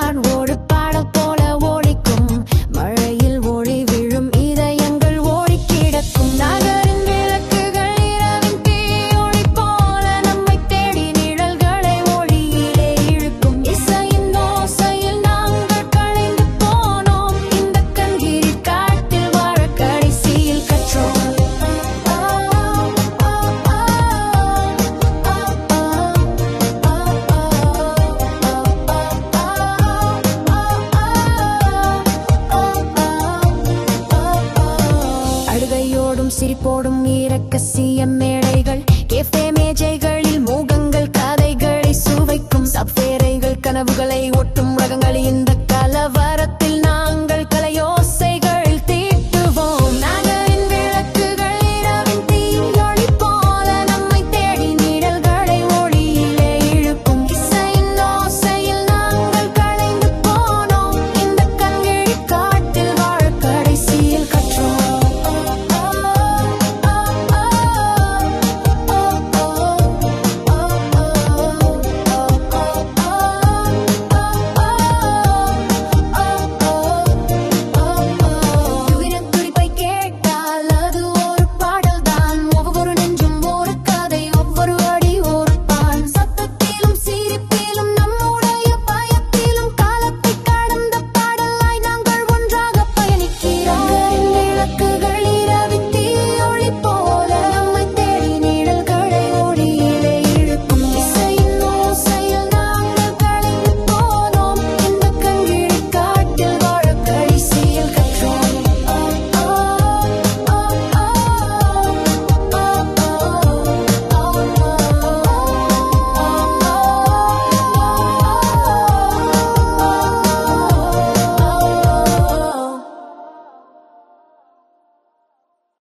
God சிரிப்போடும் இறக்க ஈரக்கசிய மேடைகள். கேஃபே மேஜைகள்.